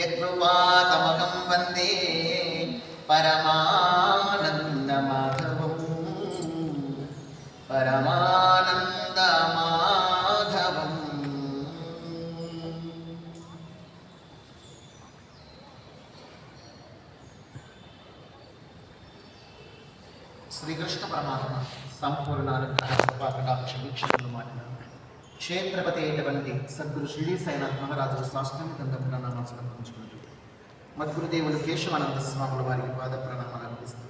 యద్రుపాతమహం వందే పరమానందమాధవం పరమానందమాధవం శ్రీకృష్ణ పరమాత్మ సంపూర్ణ అనుగ్రహ కృపాకటాక్ష వీక్షణలు మాట్లాడు క్షేత్రపతి అయినటువంటి సద్గురు షిరిడి సాయినాథ్ మహారాజు సాష్టాంగ గంధ ప్రణామాలు సమర్పించుకుంటూ మద్గురుదేవులు కేశవానంద స్వాముల వారికి పాద ప్రణామాలు అర్పిస్తూ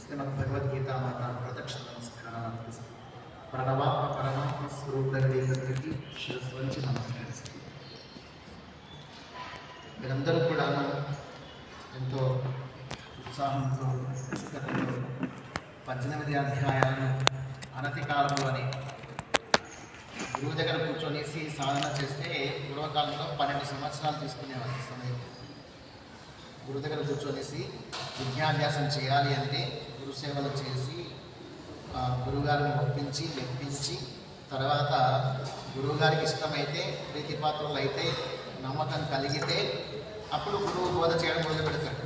శ్రీమద్ భగవద్గీత మాత ప్రదక్షిణ నమస్కారాలు అర్పిస్తూ ప్రణవాత్మ పరమాత్మ స్వరూపులకి శిరస్సు వంచి నమస్కరిస్తూ మీరందరూ కూడా ఎంతో ఉత్సాహంతో పద్దెనిమిది అధ్యాయాలను అనతి కాలంలోనే గురువు దగ్గర కూర్చొనేసి సాధన చేస్తే పూర్వకాలంలో పన్నెండు సంవత్సరాలు తీసుకునేవారు సమయం. గురువు దగ్గర కూర్చొనేసి విద్యాభ్యాసం చేయాలి అంటే గురు సేవలు చేసి గురువుగారిని ఒప్పించి మెప్పించి తర్వాత గురువుగారికి ఇష్టమైతే ప్రీతిపాత్రులు అయితే నమ్మకం కలిగితే అప్పుడు గురువు బోధ చేయడం మొదలు పెడతాడు.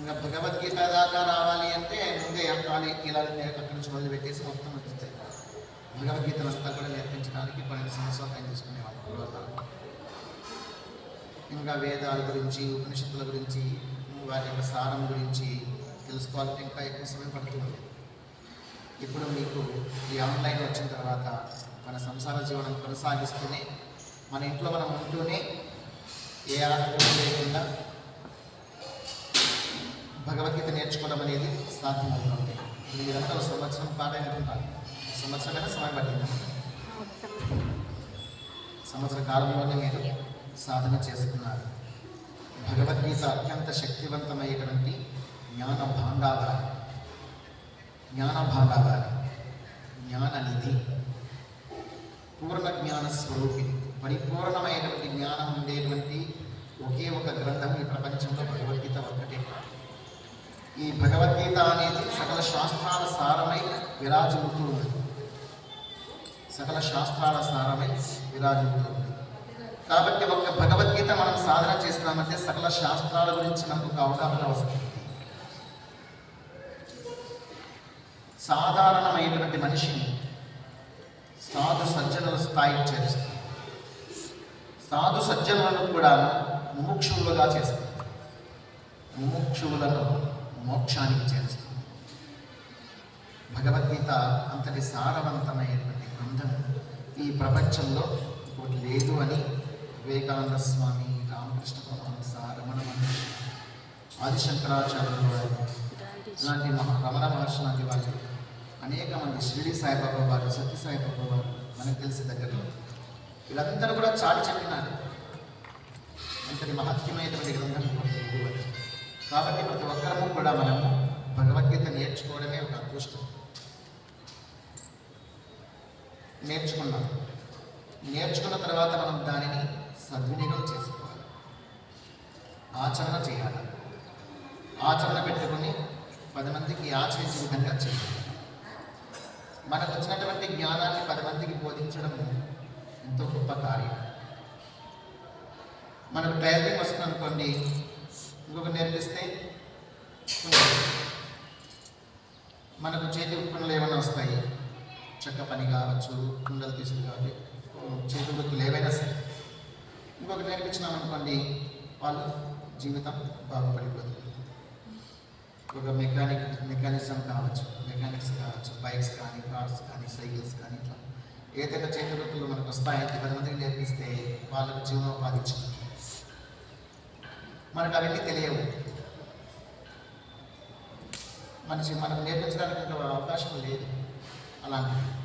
ఇంకా భగవద్గీత దాకా రావాలి అంటే ముందే ఖాళీ ఇలా అక్కడి నుంచి మొదలుపెట్టేసి మొత్తం వచ్చింది భగవద్గీతను అంతా కూడా నేర్పించడానికి పన్నెండు సంవత్సరాలు టైం తీసుకునేవాళ్ళు పూర్వకాలం ఇంకా వేదాల గురించి ఉపనిషత్తుల గురించి వారి యొక్క సారం గురించి తెలుసుకోవాలంటే ఇంకా ఎక్కువ సమయం పడుతుంది ఇప్పుడు మీకు ఈ ఆన్లైన్ వచ్చిన తర్వాత మన సంసార జీవనం కొనసాగిస్తూనే మన ఇంట్లో మనం ఉంటూనే ఏ ఆటంకం లేకుండా భగవద్గీత నేర్చుకోవడం అనేది సాధ్యమవుతుంది. ఇది మీరంతా సంవత్సరం పాడైనట్టున్నారు సంవత్సరమైనా సమయం పట్టింది. సంవత్సర కాలంలోనే మీరు సాధన చేసుకున్నారు. భగవద్గీత అత్యంత శక్తివంతమైనటువంటి జ్ఞాన భాండాగారం. జ్ఞాన భాండాగారం. జ్ఞాన నిధి. పూర్ణ జ్ఞాన స్వరూపిణి. పరిపూర్ణమైనటువంటి జ్ఞానం ఉండేటువంటి ఒకే ఒక గ్రంథం ఈ ప్రపంచంలో భగవద్గీత ఒక్కటే. ఈ భగవద్గీత అనేది సకల శాస్త్రాల సారమై విరాజిల్లుతూ ఉంది సకల శాస్త్రాల సారమై విరాజిల్లుతూ కాబట్టి ఒక భగవద్గీత మనం సాధన చేస్తున్నామంటే సకల శాస్త్రాల గురించి మనకు ఒక అవగాహన వస్తుంది. సాధారణమైనటువంటి మనిషిని సాధు సజ్జనుల స్థాయికి చేరుస్తుంది సాధు సజ్జనులను కూడా ముముక్షువులుగా చేస్తుంది ముముక్షువులను మోక్షానికి చేరుస్తుంది భగవద్గీత అంతటి సారవంతమైనటువంటి అందం ఈ ప్రపంచంలో ఇంకోటి లేదు అని వివేకానంద స్వామి రామకృష్ణ పరమహంస రమణ మహర్షి ఆదిశంకరాచార్యులు వారు ఇలాంటి మహా రమణ మహర్షి లాంటి వాళ్ళు అనేక మంది షిరిడి సాయిబాబా వారు సత్య సాయిబాబా వారు మనకు తెలిసి దగ్గరలో వీళ్ళందరూ కూడా చాటి చెప్పినారు. అంతటి మహత్యమైనటువంటి గ్రంథం కాబట్టి ప్రతి ఒక్కరము కూడా మనము భగవద్గీత నేర్చుకోవడమే ఒక అదృష్టం. నేర్చుకున్నాం నేర్చుకున్న తర్వాత మనం దానిని సద్వినియోగం చేసుకోవాలి. ఆచరణ చేయాలి. ఆచరణ పెట్టుకుని పది మందికి ఆచరించే విధంగా చేయాలి. మనకు వచ్చినటువంటి జ్ఞానాన్ని పది మందికి బోధించడం ఎంతో గొప్ప కార్యం. మనకు టైలరింగ్ వస్తుంది అనుకోండి ఇంకొక నేర్పిస్తే మనకు చేతి ఉత్పన్నులు ఏమైనా వస్తాయి? చెక్క పని కావచ్చు కుండలు తీసుకుని కావచ్చు చేతి వృత్తులు ఏవైనా సరే. ఇంకొకటి నేర్పించినామనుకోండి వాళ్ళు జీవితం బాగుపడిపోతుంది. ఒక మెకానిక్ మెకానిజం కావచ్చు మెకానిక్స్ కావచ్చు బైక్స్ కానీ కార్స్ కానీ సైకిల్స్ కానీ ఇట్లా. ఏదైనా చేతి వృత్తులు మనకు వస్తాయో? పది మందికి నేర్పిస్తే వాళ్ళకు జీవనోపాధి ఇచ్చింది మనకు అవన్నీ తెలియవు. మనిషి మనకు నేర్పించడానికి అవకాశం లేదు. అలాంటివి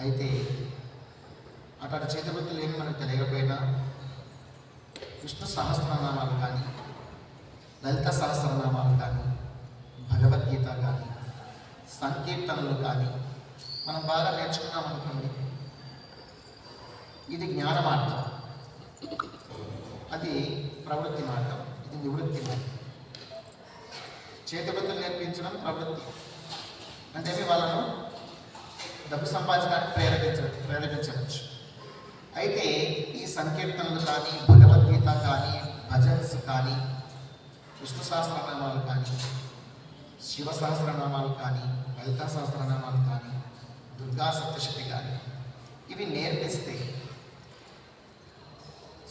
అయితే అటు చేతి ఏమి మనకు తెలియకపోయినా విష్ణు సహస్రనామాలు కానీ లలిత సహస్రనామాలు కానీ భగవద్గీత కానీ సంకీర్తనలు కానీ మనం బాగా నేర్చుకున్నాం అనుకోండి. ఇది జ్ఞాన మార్గం. అది ప్రవృత్తి మార్గం. ఇది నివృత్తి మార్గం. చేతివృత్తులు నేర్పించడం ప్రవృత్తి. అంటే వాళ్ళను డబ్బు సంపాదించడానికి ప్రేరేపించ ప్రేరేపించవచ్చు. అయితే ఈ సంకీర్తనలు కానీ భగవద్గీత కానీ భజన్స్ కానీ విష్ణు సహస్రనామాలు కానీ శివ సహస్రనామాలు కానీ లలిత సహస్రనామాలు కానీ దుర్గా సప్తశక్తి కానీ ఇవి నేర్పిస్తే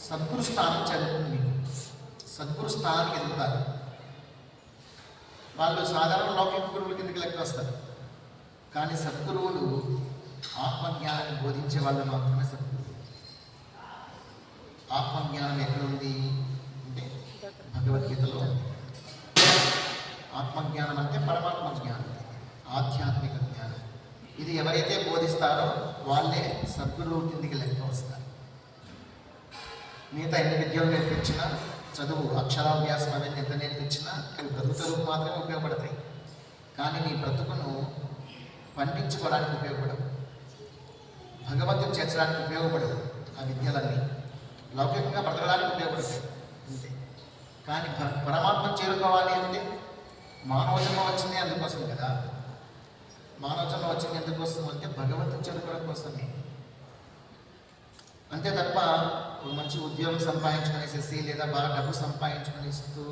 సద్గురు స్థానం చదువుతుంది మీకు. సద్గురు స్థానానికి ఎదుగుతారు వాళ్ళు సాధారణ లౌకిక గురువుల కిందకి లెక్క వస్తారు కానీ సద్గురువులు ఆత్మజ్ఞానాన్ని బోధించే వాళ్ళు మాత్రమే సద్గురువులు. ఆత్మజ్ఞానం ఎక్కడుంది? అంటే భగవద్గీతలో ఆత్మజ్ఞానం అంటే పరమాత్మ జ్ఞానం ఆధ్యాత్మిక జ్ఞానం. ఇది ఎవరైతే బోధిస్తారో వాళ్ళే సద్గురువు కిందికి లెక్క వస్తారు. మిగతా ఎన్ని విద్యలు నేర్పించినా చదువు అక్షరాభ్యాసం అవన్నీ ఎంత నేర్పించినా అవి చదువు మాత్రమే ఉపయోగపడతాయి. కానీ నీ బ్రతుకును పండించుకోవడానికి ఉపయోగపడవు. భగవంతుని చేర్చడానికి ఉపయోగపడవు ఆ విద్యలన్నీ. లౌకికంగా బ్రతకడానికి ఉపయోగపడతాయి అంతే. కానీ పరమాత్మ చేరుకోవాలి అంటే మానవ జన్మ వచ్చింది అందుకోసం కదా. మానవ జన్మ వచ్చింది ఎందుకోసం అంటే భగవంతుని చేరుకోవడం కోసమే. అంతే తప్ప ఒక మంచి ఉద్యోగం సంపాదించుకునేసేసి లేదా బాగా డబ్బు సంపాదించుకునేస్తూ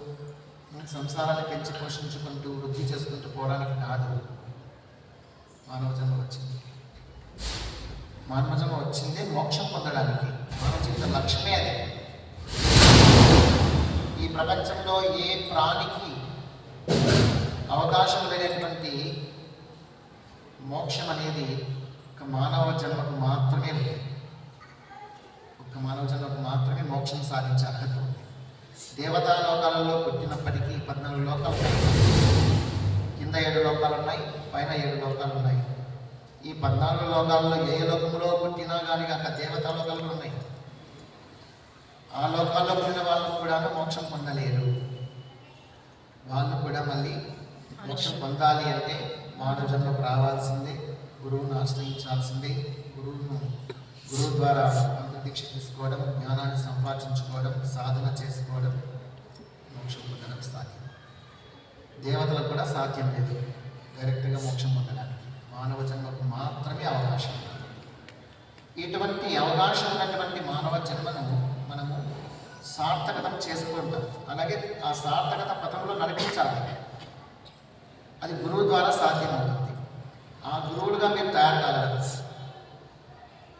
సంసారాన్ని పెంచి పోషించుకుంటూ వృద్ధి చేసుకుంటూ పోవడానికి కాదు. మానవ జన్మ వచ్చింది. మానవ జన్మ వచ్చింది మోక్షం పొందడానికి. మానవ జీవిత లక్ష్యమే అది. ఈ ప్రపంచంలో ఏ ప్రాణికి అవకాశం లేనటువంటి మోక్షం అనేది ఒక మానవ జన్మకు మాత్రమే ఉంది ఒక మానవ జన్మకు మాత్రమే మోక్షం సాధించే అర్హత ఉంది. దేవతా లోకాలలో పుట్టినప్పటికీ పద్నాలుగు లోకాలు కింద ఏడు లోకాలు ఉన్నాయి పైన ఏడు లోకాలు ఉన్నాయి ఈ పద్నాలుగు లోకాలలో ఏ లోకంలో పుట్టినా కానీ కాక దేవతా లోకాలు ఉన్నాయి. ఆ లోకాల్లో పుట్టిన వాళ్ళు కూడా మోక్షం పొందలేరు. వాళ్ళు కూడా మళ్ళీ మోక్షం పొందాలి అంటే మానవ జన్మకు రావాల్సిందే గురువును ఆశ్రయించాల్సిందే. గురువును గురువు ద్వారా దీక్ష తీసుకోవడం జ్ఞానాన్ని సంపాదించుకోవడం సాధన చేసుకోవడం మోక్షం పొందడం సాధ్యం. దేవతలకు కూడా సాధ్యం లేదు. డైరెక్ట్గా మోక్షం పొందడానికి. మానవ జన్మకు మాత్రమే అవకాశం ఇటువంటి అవకాశం ఉన్నటువంటి మానవ జన్మను మనము సార్థకతం చేసుకుంటాం అలాగే ఆ సార్థకత పథంలో నడిపించాలి. అది గురువు ద్వారా సాధ్యమవుతుంది. ఆ గురువులుగా మీరు తయారు కావాలి.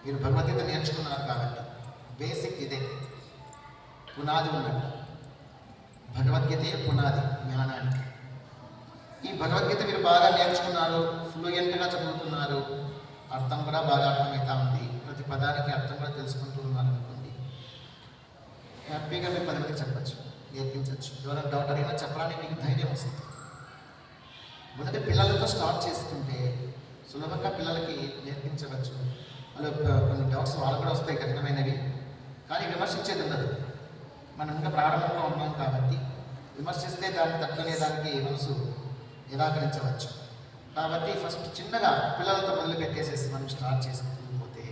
మీరు భగవద్గీత నేర్చుకున్నారు కాబట్టి. బేసిక్ ఇదే. పునాది ఉన్నట్టు భగవద్గీతే పునాది జ్ఞానానికి. ఈ భగవద్గీత మీరు బాగా నేర్చుకున్నారు ఫ్లూయెంట్గా చదువుతున్నారు. అర్థం కూడా బాగా అర్థమవుతా ఉంది. ప్రతి పదానికి అర్థం కూడా తెలుసుకుంటూ ఉన్నారు అనుకోండి హ్యాపీగా మీరు పది మందికి చెప్పచ్చు నేర్పించవచ్చు ఎవరైనా డౌట్ అడిగినా చెప్పడానికి మీకు ధైర్యం వస్తుంది. మొదటి పిల్లలతో స్టార్ట్ చేసుకుంటే సులభంగా పిల్లలకి నేర్పించవచ్చు. వాళ్ళు కొన్ని డౌట్స్ వాళ్ళు కూడా వస్తాయి కఠినమైనవి. కానీ విమర్శించేది ఉండదు. మనం ఇంకా ప్రారంభంగా ఉన్నాం కాబట్టి విమర్శిస్తే దాన్ని తట్టుకునే దానికి మనసు నిరాకరించవచ్చు. కాబట్టి ఫస్ట్ చిన్నగా పిల్లలతో మొదలు పెట్టేసేసి మనం స్టార్ట్ చేసుకోకపోతే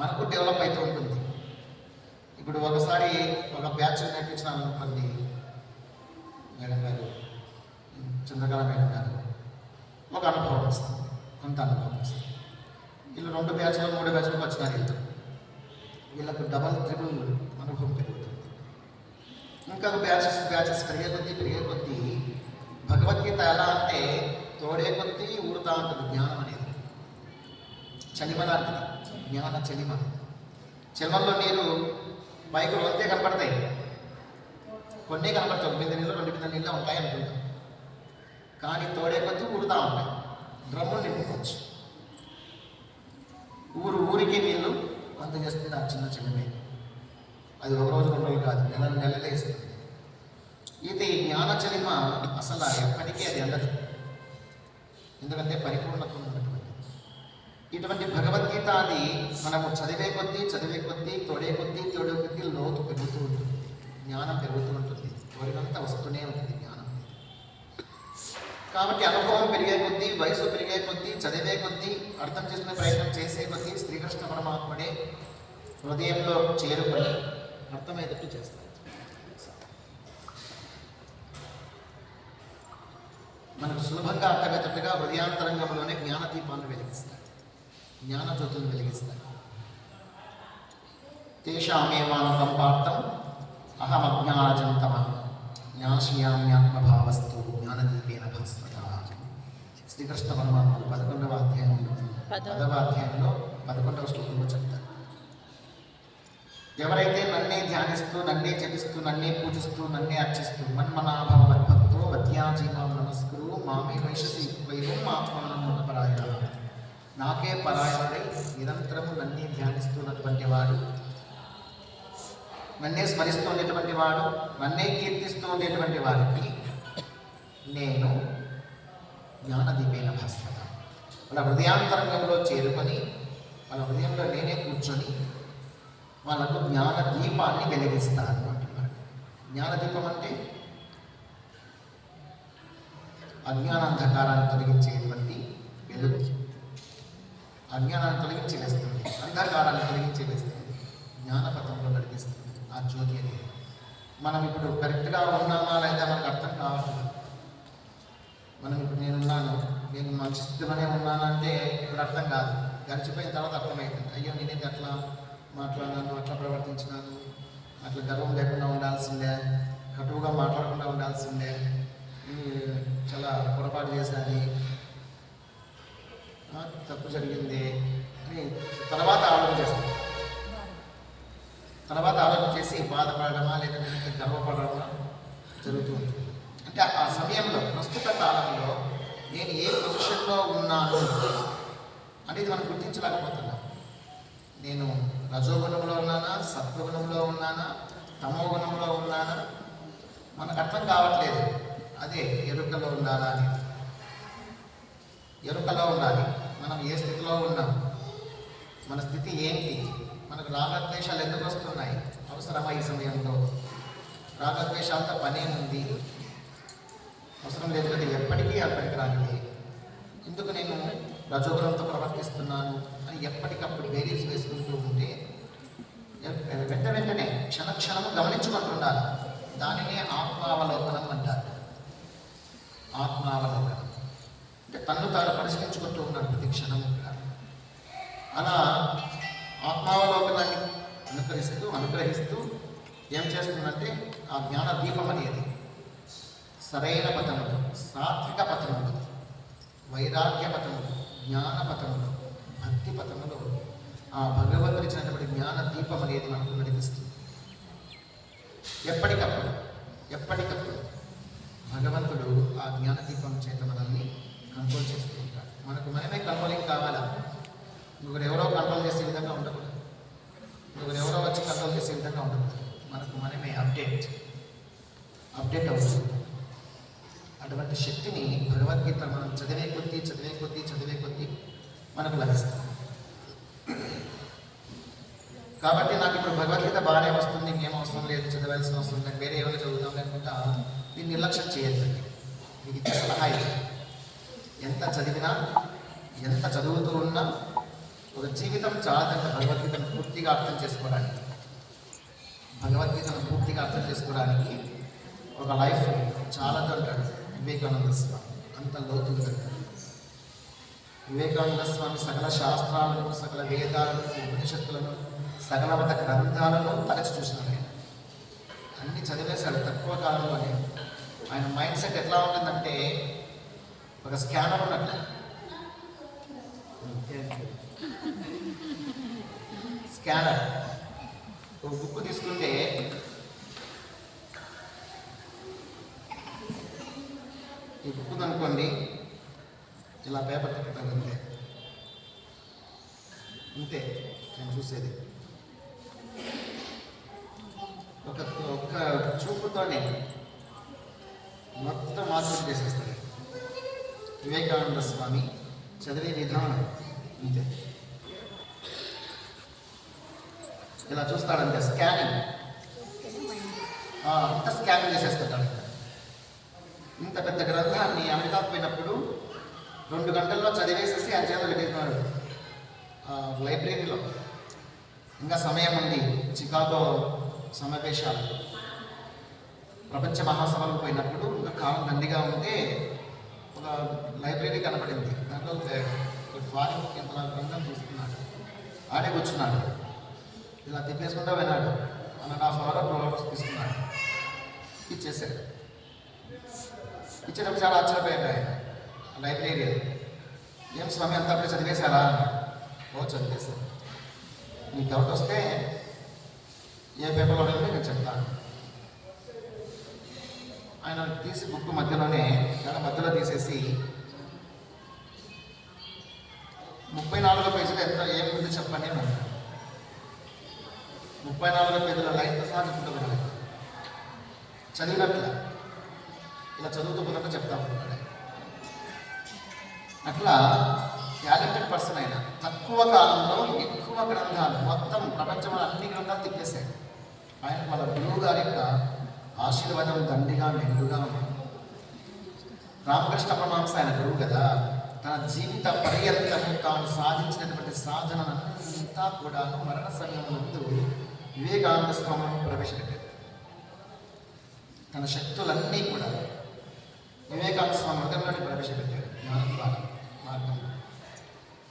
మనకు డెవలప్ అవుతూ ఉంటుంది. ఇప్పుడు ఒకసారి ఒక బ్యాచ్ నేర్పించినాను అనుకోండి మేడం గారు చంద్రకళ మేడం గారు ఒక అనుభవం వస్తుంది కొంత అనుభవం వస్తుంది. వీళ్ళు రెండు బ్యాచ్లు మూడు బ్యాచ్లకు వచ్చినారు వీళ్ళు. వీళ్ళకు డబల్ ట్రిపుల్ అనుభవం పెరుగుతుంది. ఇంకొక బ్యాచెస్ బ్యాచెస్ పెరిగే కొద్దీ పెరిగే కొద్దీ భగవద్గీత ఎలా అంటే తోడే కొద్దీ ఊరుతా ఉంటుంది జ్ఞానం అనేది. చలిమ లాంటిది జ్ఞాన చలిమ. చలిమల్లో నీరు పైకి రోతే కనపడతాయి. కొన్ని కనపడతాయి. ఒక బిందె నీళ్ళు రెండు బిందె నీళ్ళు ఉంటాయి అనుకుంటాం. కానీ తోడే కొద్దీ ఊరుతా ఉంటాయి. డ్రమ్ములు నింపుకోవచ్చు. ఊరు ఊరికి నీళ్ళు అందజేస్తుంది ఆ చిన్న చిన్నమే. అది ఒక రోజు రెండు రోజులు కాదు. నెల నెలలే ఇస్తుంది ఇది జ్ఞాన చలిమ అసలు ఎప్పటికీ అది వెళ్ళదు ఎందుకంటే పరిపూర్ణత ఉన్నటువంటి ఇటువంటి భగవద్గీత అది మనము చదివే కొద్దీ చదివే కొద్దీ తోడే కొద్దీ తోడే కొద్దీ లోతు పెరుగుతూ ఉంటుంది. జ్ఞానం పెరుగుతూ ఉంటుంది. కోరినంత వస్తూనే ఉంటుంది జ్ఞానం. కాబట్టి అనుభవం పెరిగే కొద్దీ వయసు పెరిగే కొద్దీ చదివే కొద్దీ అర్థం చేసుకునే ప్రయత్నం చేసే కొద్దీ శ్రీకృష్ణ పరమాత్ముడే హృదయంలో చేరుకొని అర్థమయ్యేటట్టు చేస్తారు మనకు సులభంగా అర్థమయ్యేటట్టుగా హృదయాంతరంగంలోనే జ్ఞాన దీపాలను వెలిగిస్తారు జ్ఞాన జ్యోతులను వెలిగిస్తారు తేషామేవానుకంపార్థం అహమజ్ఞానజంతమ జ్ఞానశ్యామ్యాత్మభావస్తు జ్ఞానదీపేన భాస్వత. శ్రీకృష్ణ పరమాత్మ పదకొండవ అధ్యాయం పదవ అధ్యాయంలో పదకొండవ శ్లోకంలో చెప్తారు ఎవరైతే నన్నే ధ్యానిస్తూ నన్నే జపిస్తూ నన్నే పూజిస్తూ నన్నే అర్చిస్తూ మన్మనాభవ మద్భక్తో మధ్యాజీమాం నమస్కురు మామే వైశసి వైవం ఆత్మానం నాకే పరాయణుడై నిరంతరము నన్నే ధ్యానిస్తున్నటువంటి వాడు. నన్నే స్మరిస్తూ ఉండేటువంటి వాడు నన్నే కీర్తిస్తూ ఉండేటువంటి వాడికి నేను జ్ఞానదీపేన భాస్వత. వాళ్ళ హృదయాంతరంగంలో చేరుకొని వాళ్ళ హృదయంలో నేనే కూర్చొని వాళ్ళకు జ్ఞాన దీపాన్ని వెలిగిస్తాను అంటున్నాడు జ్ఞాన దీపం అంటే అజ్ఞానాంధకారాన్ని తొలగించేటువంటి వెలుగు. అజ్ఞానాన్ని తొలగించి వేస్తుంది అంధకారాన్ని తొలగించి వేస్తుంది జ్ఞానపథంలో నడిపిస్తుంది. ఆ జ్యోతి అనేది. మనం ఇప్పుడు కరెక్ట్గా ఉన్నామా లేదా మనకు అర్థం కావట్లేదు. మనం ఇప్పుడు నేనున్నాను నేను మంచి స్థితిలోనే ఉన్నానంటే ఇప్పుడు అర్థం కాదు. గడిచిపోయిన తర్వాత అర్థమవుతుంది అయ్యో నేనేది అట్లా మాట్లాడినాను అట్లా ప్రవర్తించినాను. అట్లా గర్వం లేకుండా ఉండాల్సిందే. కటువుగా మాట్లాడకుండా ఉండాల్సిందే. చాలా పొరపాటు చేశాను తప్పు జరిగింది అని తర్వాత ఆలోచన చేస్తాం. తర్వాత ఆలోచన చేసి బాధపడడమా లేదంటే గర్వపడమా జరుగుతూ ఉంటుంది అంటే ఆ సమయంలో ప్రస్తుత కాలంలో నేను ఏ పొజిషన్లో ఉన్నాను అనేది మనం గుర్తించలేకపోతున్నాం. నేను రజోగుణంలో ఉన్నానా సత్వగుణంలో ఉన్నానా తమోగుణంలో ఉన్నానా? మనకు అర్థం కావట్లేదు. అదే ఎరుకలో ఉండాలా అని. ఎరుకలో ఉండాలి. మనం ఏ స్థితిలో ఉన్నాం? మన స్థితి ఏంటి? మనకు రాగద్వేషాలు ఎందుకు వస్తున్నాయి? అవసరమా ఈ సమయంలో? రాగద్వేషాలతో పనేముంది అవసరం లేదు కదా ఎప్పటికీ అక్కడికి రానిది. ఎందుకు నేను రజోగుణంతో ప్రవర్తిస్తున్నాను అని ఎప్పటికప్పుడు వేరీస్ వేసుకుంటూ ఉంటే వెంట వెంటనే క్షణ క్షణము గమనించుకుంటుండాలి దానినే ఆత్మావలోకనం అంటారు. ఆత్మావలోకనం అంటే తను తాను పరిశీలించుకుంటూ ఉన్నాడు ప్రతి క్షణం అలా ఆత్మావలోకనాన్ని అనుకరిస్తూ అనుగ్రహిస్తూ ఏం చేస్తుందంటే ఆ జ్ఞాన దీపం అనేది సరైన పథములు సాత్విక పతములు వైరాగ్య పథములు జ్ఞాన పతములు భక్తి పతములు ఆ భగవంతుడు ఇచ్చినటువంటి జ్ఞాన దీపం అనేది మనకు నడిపిస్తుంది. ఎప్పటికప్పుడు ఎప్పటికప్పుడు. భగవంతుడు ఆ జ్ఞానదీపం చేత మనల్ని కంట్రోల్ చేస్తూ ఉంటాడు. మనకు మనమే కంట్రోలింగ్ కావాలా? ఇంకొకరు ఎవరో కంట్రోల్ చేసే విధంగా ఉండకూడదు. ఇంకొకరు ఎవరో వచ్చి కంట్రోల్ చేసే విధంగా ఉండకూడదు. మనకు మనమే అప్డేట్ అప్డేట్ అవుతుంది అటువంటి శక్తిని భగవద్గీత మనం చదివే కొద్దీ చదివే కొద్దీ చదివే కొద్దీ మనకు లభిస్తుంది. కాబట్టి నాకు ఇప్పుడు భగవద్గీత బాగానే వస్తుంది ఇంకేం అవసరం లేదు చదవాల్సిన అవసరం లేదు వేరే ఏమైనా చదువుతాం లేకుండా దీన్ని నిర్లక్ష్యం చేయొద్దండి మీకు ఇచ్చే సలహా ఇది. ఎంత చదివినా ఎంత చదువుతూ ఉన్నా ఒక జీవితం చాలదంటే భగవద్గీతను పూర్తిగా అర్థం చేసుకోవడానికి భగవద్గీతను పూర్తిగా అర్థం చేసుకోవడానికి ఒక లైఫ్ చాలా అంటాడు వివేకానంద స్వామి. అంత లోతుగా వివేకానంద స్వామి సకల శాస్త్రాలను సకల వేదాలను ఉపనిషత్తులను సకల మత గ్రంథాలను తలచి చూసినారు ఆయన. అన్ని చదివేశాడు తక్కువ కాలంలోనే. ఆయన మైండ్ సెట్ ఎట్లా ఉంటుందంటే ఒక స్కానర్ ఉన్నట్లు స్కానర్. ఒక బుక్ తీసుకుంటే ఈ బుక్ అనుకోండి ఇలా పేపర్ తిప్పుతాను అంతే. అంతే నేను చూసేది. ఒక ఒక్క చూపుతోనే మొత్తం మార్పు చేసేస్తాడు వివేకానంద స్వామి చదివే విధానం అంతే ఇలా చూస్తాడంటే స్కానింగ్ అంత స్కానింగ్ చేసేస్తాడు. ఇంత పెద్ద గ్రంథాన్ని అమెరికాకు పోయినప్పుడు రెండు గంటల్లో చదివేసేసి ఆ చేత పెట్టేసినాడు. లైబ్రరీలో ఇంకా సమయం ఉంది. చికాగో సమావేశాలు ప్రపంచ మహాసభలకు పోయినప్పుడు ఒక కాలం దండిగా ఉంటే ఒక లైబ్రరీ కనపడింది. దాంట్లో ఒక ఫారిన్ ఎంత గ్రంథం చూస్తున్నాడు. ఆడే కూర్చున్నాడు. ఇలా తిప్పేసుకుంటా విన్నాడు అన్న నా హాఫ్ అవర్ టూ అవర్స్ తీసుకున్నాడు. ఇచ్చేసాడు. ఇచ్చేటప్పుడు చాలా ఆశ్చర్యపోయాడు ఆయన. లైబ్రరీ. ఏం స్వామి అంతా చదివేశారా? ఓ చదివేశారు మీకు డౌట్ వస్తే ఏ పేపర్లో ఉంటే నేను చెప్తాను. ఆయన తీసి బుక్ మధ్యలోనే చాలా మధ్యలో తీసేసి ముప్పై నాలుగో పేజీలు ఎంత ఏముంది చెప్పండి నేను ముప్పై నాలుగో పేజీల లైన్ సహా చెప్పుకుంటూ చదివినట్ల. ఇలా చదువుతూ పోతుంటే చెప్తా ఉంటాడు. అట్లా టాలెంటెడ్ పర్సన్ అయినా తక్కువ కాలంలో ఎక్కువ గ్రంథాలు మొత్తం ప్రపంచంలో అన్ని గ్రంథాలు తిప్పేశాడు. ఆయన వాళ్ళ గురువు గారి యొక్క ఆశీర్వాదం దండిగా మెండుగా ఉంది. రామకృష్ణ పరమాంస ఆయన గురువు కదా. తన జీవిత పర్యంతము తాను సాధించినటువంటి సాధననంతా కూడాను మరణ సమయం ముందు వివేకానంద స్వామి ప్రవేశపెట్టాడు. తన శక్తులన్నీ కూడా వివేకానంద స్వామి హృదయంలోని ప్రవేశపెట్టాడు. జ్ఞానం ద్వారా మార్గంలో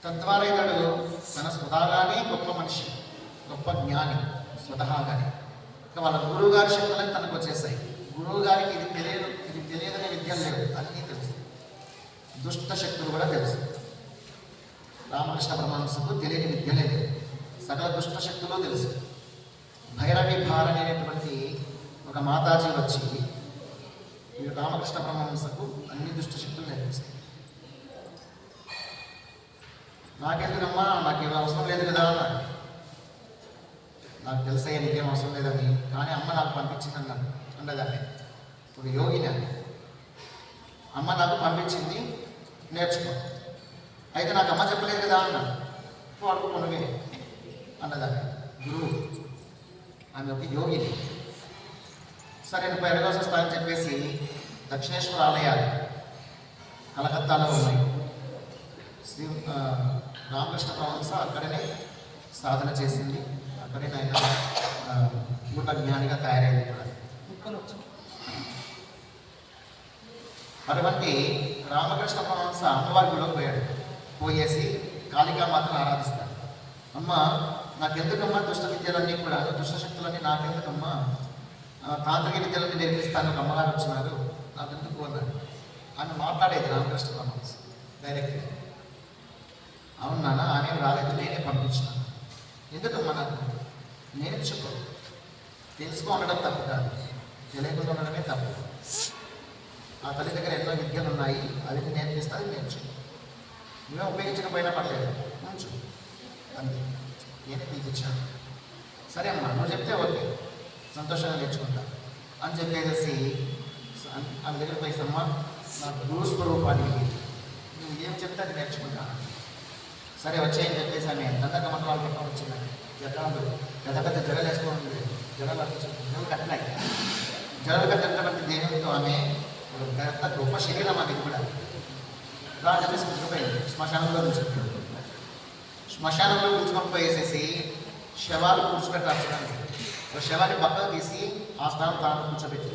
తద్వారా ఇతడు తన స్వతహాగానే గొప్ప మనిషి గొప్ప జ్ఞాని స్వతహాగానే. వాళ్ళ గురువు గారి శక్తులని తనకు వచ్చేసాయి గురువు గారికి ఇది తెలియదు ఇది తెలియదనే విద్య లేదు. అన్నీ తెలుసు. దుష్ట శక్తులు కూడా తెలుసు. రామకృష్ణ పరమహంసకు తెలియని విద్య లేదు. సకల దుష్ట శక్తులు తెలుసు. భైరవి భార అనేటువంటి ఒక మాతాజీ వచ్చి ఈ రామకృష్ణ పరమహంసకు అన్ని దుష్ట శక్తులు నేర్పిస్తాయి. నాకెందుకమ్మా? నాకు ఏం అవసరం లేదు కదా అన్నాడు నాకు తెలుసయ్యా నీకేం అవసరం లేదని. కానీ అమ్మ నాకు పంపించింది అన్నాను అన్నదాన్ని. ఇప్పుడు యోగిని అని అమ్మ నాకు పంపించింది నేర్చుకో. అయితే నాకు అమ్మ చెప్పలేదు కదా అన్నాను వాడుకో నువ్వే అన్నదాన్ని. గురువు ఆమె ఒక యోగిని. సరే నువ్వు ఎడగోసి వస్తానని చెప్పేసి దక్షిణేశ్వర ఆలయాలు కలకత్తాలో ఉన్నాయి. శ్రీ రామకృష్ణ పరమహంస అక్కడనే సాధన చేసింది. అక్కడే ఆయన ఆ, పూర్ణ జ్ఞానిగా తయారైంది కూడా అటువంటి రామకృష్ణ పరమహంస అమ్మవారి గుడిలోకి పోయాడు పోయేసి కాళికా మాత్రం ఆరాధిస్తాడు అమ్మ నాకెందుకమ్మా దుష్ట విద్యలన్నీ కూడా దుష్ట శక్తులన్నీ నాకెందుకమ్మా తాంత్రిక విద్యలన్నీ నేర్పిస్తాను ఒక అమ్మగారు వచ్చినారు నాకెందుకు అన్నాడు ఆమె మాట్లాడేది రామకృష్ణ పరమహంస డైరెక్ట్గా అవును నాన్న ఆమె రాలేదు నేనే పంపించినాను ఎందుకమ్మా నాకు నేర్చుకో. తెలుసుకో ఉండడం తప్పు కాదు. తెలియకుండా ఉండడమే తప్పు. ఆ తల్లి దగ్గర ఎన్నో విద్యలు ఉన్నాయి. అవి నేర్పిస్తే అది నేర్చుకో నువ్వే ఉపయోగించకపోయినా పర్లేదు. ఉంచు అంతే. నేనే తీపిచ్చాను సరే అమ్మా నువ్వు చెప్తే ఓకే. సంతోషంగా నేర్చుకుంటా. అని చెప్పేసి అన్- ఆమె దగ్గర పోయిసమ్మా నాకు గురు స్వరూపాన్ని నువ్వు ఏం చెప్తే అది నేర్చుకుంటాను సరే వచ్చాయని చెప్పేసి ఆమె దండక మండలాలు పక్కన వచ్చిందండి. జనాలు పెద్ద పెద్ద జడలు వేసుకోండి జడలు అనిపించారు జడలు కట్టినాయి. జడలు కట్టినటువంటి దేహంతో ఆమె పెద్ద గొప్ప శరీరం ఆమె కూడా. రా చెప్పేసి శ్మశానంలో పిలుచుకుంటాడు శ్మశానంలో పిలుచుకొని పోయేసేసి శవాలు కూర్చోబెట్టాల్సిందండి ఒక శవాన్ని పక్కకు తీసి ఆ స్థానం తాను కూర్చోబెట్టి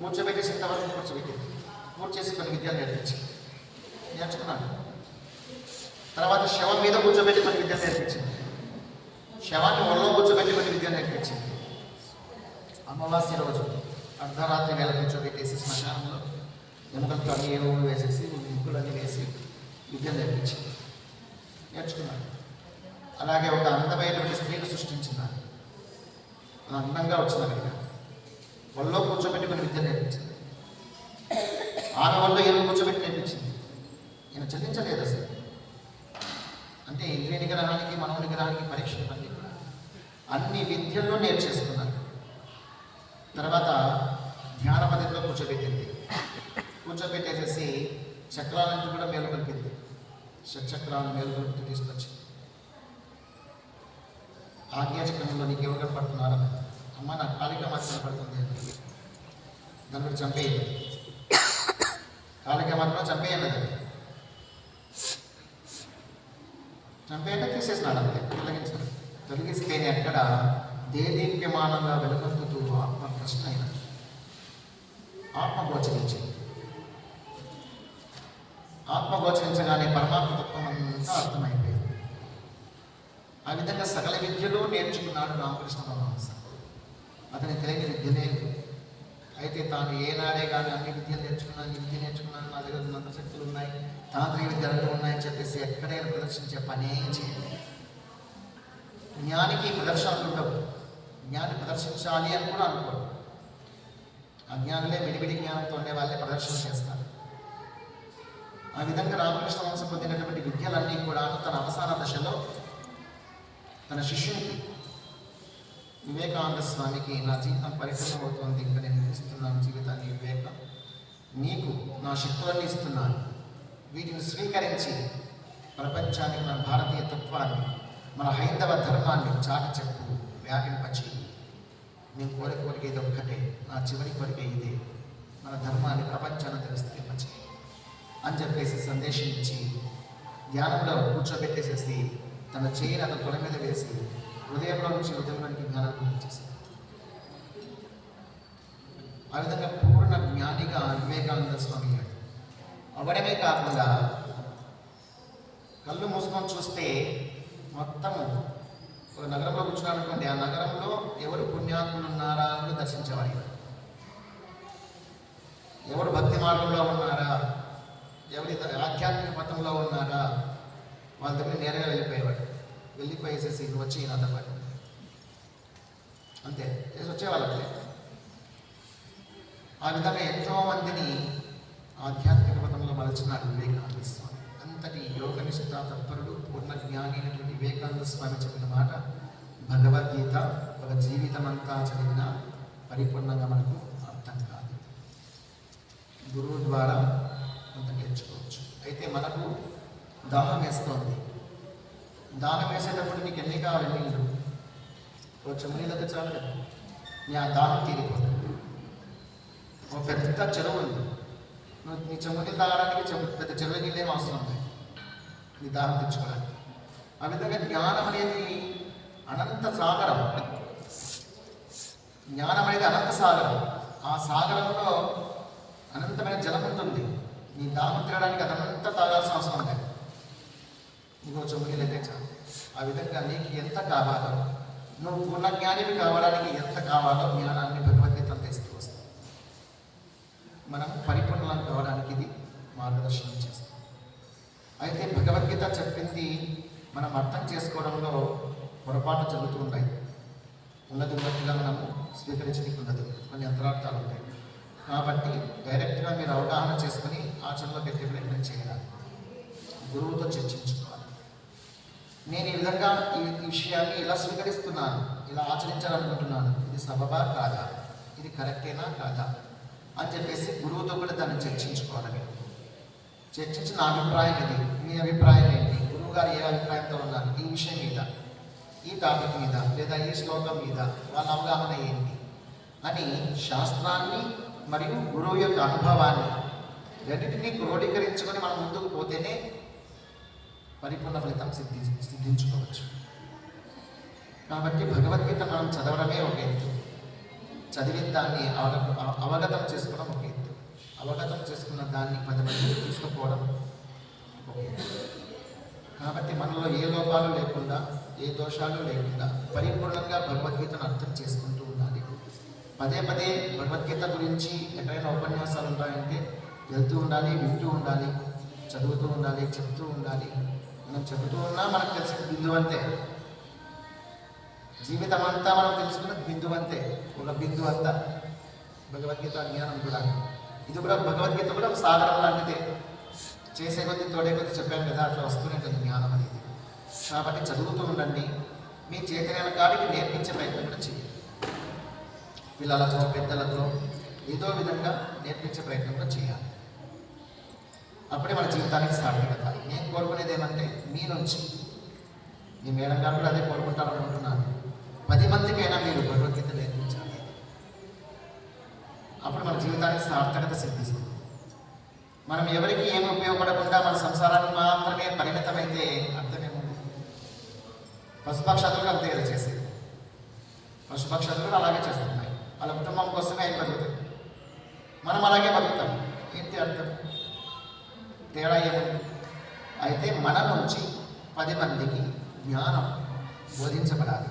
కూర్చోబెట్టేసి కూర్చోబెట్టింది. కూర్చేసి కొన్ని విద్యలు నేర్పించి. నేర్చుకున్నాను. తర్వాత శవం మీద కూర్చోబెట్టి కొన్ని విద్య నేర్పించింది. శవాన్ని ఒళ్ళో కూర్చోబెట్టి కొన్ని విద్య నేర్పించింది. అమావాస్య రోజు అర్ధరాత్రి వేళ కూర్చోబెట్టేసి శ్మశానంలో ఎముకలతో అన్ని ఏవో వేసేసి ముక్కులన్నీ వేసి విద్య నేర్పించింది. నేర్చుకున్నాను. అలాగే ఒక అందమైనటువంటి స్త్రీని సృష్టించింది అందంగా వచ్చిన అక్కడికి ఒళ్ళో కూర్చోబెట్టి కొన్ని విద్య నేర్పించింది. ఆమె వల్ల ఏమో కూర్చోబెట్టి నేర్పించింది? ఈయన చెల్లించలేదు అసలు. అంటే ఇంద్రియ నిగ్రహానికి మనో నిగ్రహానికి పరీక్ష ఇవ్వండి అన్ని విద్యల్లో నేర్చేసుకున్నాను. తర్వాత ధ్యాన పద్ధతిలో కూర్చోబెట్టింది. కూర్చోబెట్టేసేసి చక్రాలను కూడా మేలుకొల్పింది షట్చక్రాలను మేలుకొల్పి తీసుకొచ్చింది ఆజ్ఞాచక్రంలో నీకు ఎవరు కనపడుతున్నారని అమ్మ నాకు కాళిక మాత కనపడుతుంది అని దాన్ని కూడా చంపేయండి కాళిక మాత్రం చంపేయండి అది చంపేయంటే తీసేసినాడు అంతే తొలగించాడు తొలగిస్తేనే అక్కడ దేదీప్యమానంగా వెలుగొందుతూ ఆత్మ ప్రశ్న అయిన. ఆత్మ గోచరించింది. ఆత్మ గోచరించగానే పరమాత్మ తత్వం అంతా అర్థమైపోయింది. ఆ విధంగా సకల విద్యలో నేర్చుకున్నాడు రామకృష్ణ పరమహంస. అతని తెలియని విద్య లేదు. అయితే తాను ఏనాడే కానీ అన్ని విద్యలు నేర్చుకున్నాను విద్య నేర్చుకున్నాను నా దగ్గర మంత్రశక్తులు ఉన్నాయి తాంత్రిక విద్యలు ఉన్నాయని చెప్పేసి ఎక్కడైనా ప్రదర్శించే పనే చేయలేదు. జ్ఞానికి ప్రదర్శనలు ఉండవు. జ్ఞాని ప్రదర్శించాలి అని కూడా అనుకోడు అజ్ఞానులే విడివిడి జ్ఞానంతో ఉండే వాళ్ళే ప్రదర్శన చేస్తారు. ఆ విధంగా రామకృష్ణ వంశం పొందినటువంటి విద్యలన్నీ కూడా తన అవసాన దశలో తన శిష్యునికి వివేకానంద స్వామికి నా జీవితం పరిశ్రమ అవుతోంది ఇంకా నేను ముగిస్తున్నాను జీవితాన్ని వివేక నీకు నా శక్తులన్నీ ఇస్తున్నాను. వీటిని స్వీకరించి ప్రపంచానికి మన భారతీయ తత్వాన్ని మన హైందవ ధర్మాన్ని చాటి చెప్పు వ్యాపింపచేయి. నేను కోరే కోరిక ఇది ఒక్కటే నా చివరి కోరిక ఇదే. మన ధర్మాన్ని ప్రపంచాన్ని విస్తరింపచేయి అని చెప్పేసి సందేశం ఇచ్చి ధ్యానంలో కూర్చోబెట్టేసేసి తన చేయిని అతను తొడ మీద వేసి హృదయంలో నుంచి హృదయంలోనికి జ్ఞానం పంపించేసి ఆ విధంగా పూర్ణ జ్ఞానిగా వివేకానంద స్వామి అయ్యాడు అవడమే కాకుండా కళ్ళు మూసుకొని చూస్తే మొత్తము. ఒక నగరంలో కూర్చున్నానుకోండి ఆ నగరంలో ఎవరు పుణ్యాత్ములు ఉన్నారా అని దర్శించేవాడు ఎవరు భక్తి మార్గంలో ఉన్నారా? ఎవరి ఆధ్యాత్మిక పథంలో ఉన్నారా? వాళ్ళ దగ్గర నేరుగా వెళ్ళిపోయేవాడు వెళ్ళిపోయేసేసి ఇది వచ్చి ఈయన పాటు. అంతే. చేసి వచ్చేవాళ్ళకి ఆ విధంగా ఎంతో మందిని ఆధ్యాత్మిక పథంలో మలచినాడు వివేకానంద స్వామి. అంతటి యోగ నిష్ఠ తత్పరుడు పూర్ణ జ్ఞాని వివేకానంద స్వామి చెప్పిన మాట భగవద్గీత ఒక జీవితం అంతా చదివిన పరిపూర్ణంగా మనకు అర్థం కాదు. గురువు ద్వారా కొంత నేర్చుకోవచ్చు. అయితే మనకు దాహం వేస్తోంది. దానం వేసేటప్పుడు నీకు ఎన్ని కావాలి నీళ్ళు? ఒక చెమ్ము నీళ్ళతో చాలు. నీ ఆ దాహం తీరిపోతుంది. ఒక పెద్ద చెరువు ఉంది. నువ్వు నీ చెమ్ము నీళ్ళు తాగడానికి చెమ్ము పెద్ద చెరువు నీళ్ళు ఏం అవసరం ఉంది నీ దాహం తెచ్చుకోవడానికి ఆ విధంగా జ్ఞానం అనేది అనంత సాగరం. జ్ఞానం అనేది అనంత సాగరం. ఆ సాగరంలో అనంతమైన జలం ఉంటుంది. నీ దాహం తినడానికి అదంతా తాగాల్సిన అవసరం ఉంది నీకు చెమ్మునీళ్ళు అయితే చాలు ఆ విధంగా నీకు ఎంత కావాలో నువ్వు పూర్ణ జ్ఞానివి కావడానికి ఎంత కావాలో జ్ఞానాన్ని భగవద్గీత తెస్తూ వస్తుంది మనం పరిపూర్ణం కావడానికి ఇది మార్గదర్శనం చేస్తుంది అయితే భగవద్గీత చెప్పింది మనం అర్థం చేసుకోవడంలో పొరపాటు జరుగుతూ ఉంటాయి. ఉన్నది ఉన్నట్టుగా మనం స్వీకరించడానికి ఉండదు కొన్ని అంతరార్థాలు ఉంటాయి. కాబట్టి డైరెక్ట్గా మీరు అవగాహన చేసుకుని ఆచరణలో పెట్టే ప్రయత్నం చేయాలి. గురువుతో చర్చించుకోవాలి. నేను ఈ విధంగా ఈ విషయాన్ని ఇలా స్వీకరిస్తున్నాను? ఇలా ఆచరించాలనుకుంటున్నాను? ఇది సబబా కాదా? ఇది కరెక్టేనా కాదా? అని చెప్పేసి గురువుతో కూడా దాన్ని చర్చించుకోవాలి చర్చించిన నా అభిప్రాయం ఇది. మీ అభిప్రాయం ఏంటి? గురువు గారు ఏ అభిప్రాయంతో ఉన్నారు? ఈ విషయం మీద ఈ టాపిక్ మీద లేదా ఈ శ్లోకం మీద వాళ్ళ అవగాహన ఏంటి? అని శాస్త్రాన్ని మరియు గురువు యొక్క అనుభవాన్ని రెండింటినీ క్రోడీకరించుకొని మనం ముందుకు పోతేనే పరిపూర్ణ ఫలితం సిద్ధి సిద్ధించుకోవచ్చు. కాబట్టి భగవద్గీత మనం చదవడమే ఒక ఎత్తు. చదివిన దాన్ని అవగ అవగతం చేసుకోవడం ఒక ఎత్తు. అవగతం చేసుకున్న దాన్ని పది మందికి తీసుకుపోవడం ఒక ఎత్తు. కాబట్టి మనలో ఏ లోపాలు లేకుండా ఏ దోషాలు లేకుండా పరిపూర్ణంగా భగవద్గీతను అర్థం చేసుకుంటూ ఉండాలి. పదే పదే భగవద్గీత గురించి ఎక్కడైనా ఉపన్యాసాలు ఉంటాయంటే వెళ్తూ ఉండాలి వింటూ ఉండాలి చదువుతూ ఉండాలి చెప్తూ ఉండాలి. మనం చెబుతూ ఉన్నా మనకు తెలిసిన బిందువు అంతే. జీవితం అంతా మనం తెలుసుకున్న బిందువు అంతే. ఒక బిందువు అంతా భగవద్గీత జ్ఞానం కూడా. ఇది కూడా భగవద్గీత కూడా ఒక సాగరం లాంటిదే. చేసే కొద్ది తోడే కొద్ది చెప్పాను కదా అట్లా వస్తూనే ఉంటుంది జ్ఞానం అనేది. కాబట్టి చదువుతూ ఉండండి. మీ చేతనైన కాడికి నేర్పించే ప్రయత్నం కూడా చేయండి పిల్లలతో పెద్దలతో ఏదో విధంగా నేర్పించే ప్రయత్నం కూడా చేయాలి అప్పుడే మన జీవితానికి సార్థకత నేను కోరుకునేది ఏమంటే మీ నుంచి. మీ మేడం గారు కూడా అదే కోరుకుంటారనుకుంటున్నాను పది మందికైనా మీరు భగవద్గీత నేర్పించాలి. అప్పుడు మన జీవితానికి సార్థకత సిద్ధిస్తుంది. మనం ఎవరికి ఏమి ఉపయోగపడకుండా మన సంసారానికి మాత్రమే పరిమితమైతే అర్థమేముంది పశుపక్షాదులు అంతే కదా చేసేది. పశుపక్షాదులు అలాగే చేస్తున్నాయి. వాళ్ళ కుటుంబం కోసమే అవి బతుకుతాయి మనం అలాగే బతుకుతాం. ఏంటి అర్థం? తేడా ఏముంది? అయితే మన నుంచి పది మందికి జ్ఞానం బోధించబడాలి.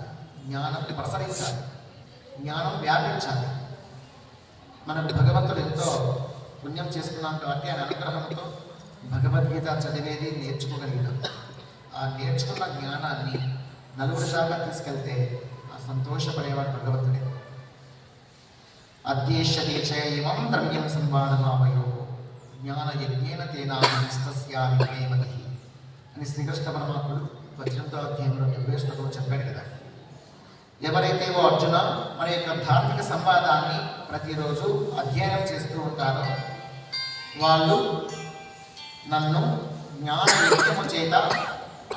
జ్ఞానాన్ని ప్రసరించాలి. జ్ఞానం వ్యాపించాలి. మనకు భగవంతుడు ఎంతో పుణ్యం చేసుకున్నాం కాబట్టి ఆయన అనుగ్రహంతో భగవద్గీత చదివేది నేర్చుకోగలిగినాం. ఆ నేర్చుకున్న జ్ఞానాన్ని నలుగురు దాకా తీసుకెళ్తే ఆ సంతోషపడేవాడు భగవంతుడే. అద్యేష దేశయ ద్రవ్యం సంవాదమామయో జ్ఞాన యజ్ఞేన తేనాస్తస్యామి అని శ్రీకృష్ణ పరమాత్ముడు పద్దెనిమిదో అధ్యాయంలో డెబ్బై శ్లోకంలో చెప్పాడు కదా. ఎవరైతే ఓ అర్జున మన యొక్క ధార్మిక సంవాదాన్ని ప్రతిరోజు అధ్యయనం చేస్తూ ఉంటారో వాళ్ళు నన్ను జ్ఞాన యజ్ఞము చేత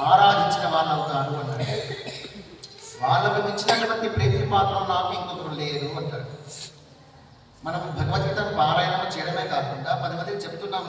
ఆరాధించిన వాళ్ళు అవుతారు అన్నాడు. వాళ్ళకు మించినటువంటి ప్రేమి పాత్రం నాకు ఇంకొకరు లేరు అంటాడు. మనం భగవద్గీత పారాయణం చేయడమే కాకుండా పది మందికి చెప్తున్నాం